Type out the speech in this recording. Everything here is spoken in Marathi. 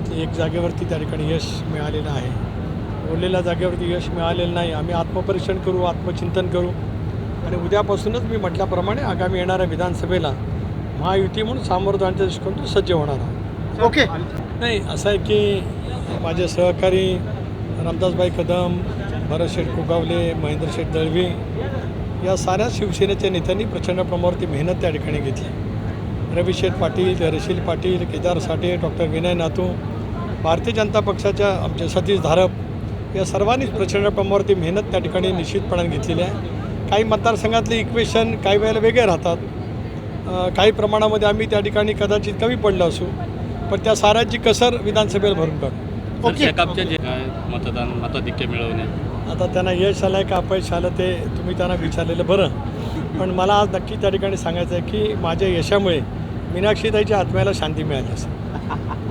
जागेवरती त्या ठिकाणी यश मिळालेलं आहे. उरलेल्या जागेवरती यश मिळालेलं नाही. आम्ही आत्मपरीक्षण करू आत्मचिंतन करू. आणि उद्यापासूनच मी म्हटल्याप्रमाणे आगामी येणाऱ्या विधानसभेला महायुती म्हणून सामोरं जाण्याच्या दृष्टिकोनातून सज्ज होणार आहोत ओके. नाही असं आहे की माझे सहकारी रामदासबाई कदम भरत शेठ कुगावले महेंद्र शेठ दळवी या साऱ्या शिवसेनेच्या नेत्यांनी प्रचंड प्रमाणावरती मेहनत त्या ठिकाणी घेतली. रवी शेठ पाटील धैर्यशील पाटील केदार साठे डॉक्टर विनय नातू भारतीय जनता पक्षाच्या आमचे सतीश धारप या सर्वांनीच प्रचंड प्रमाणावरती मेहनत त्या ठिकाणी निश्चितपणाने घेतलेली आहे. काही मतदारसंघातले इक्वेशन काही वेळेला वेगळे राहतात. काही प्रमाणामध्ये आम्ही त्या ठिकाणी कदाचित कमी पडलो असू पण त्या साऱ्याची कसर विधानसभेला भरून काढू. ओके. शेकापचे जे काय मतदान मताधिक्य मिळवणे आता त्यांना यश आलं आहे का अपयश आलं ते तुम्ही त्यांना विचारलेलं बरं. पण मला आज नक्की त्या ठिकाणी सांगायचं आहे की माझ्या यशामुळे मीनाक्षीताईच्या आत्म्याला शांती मिळाली असेल.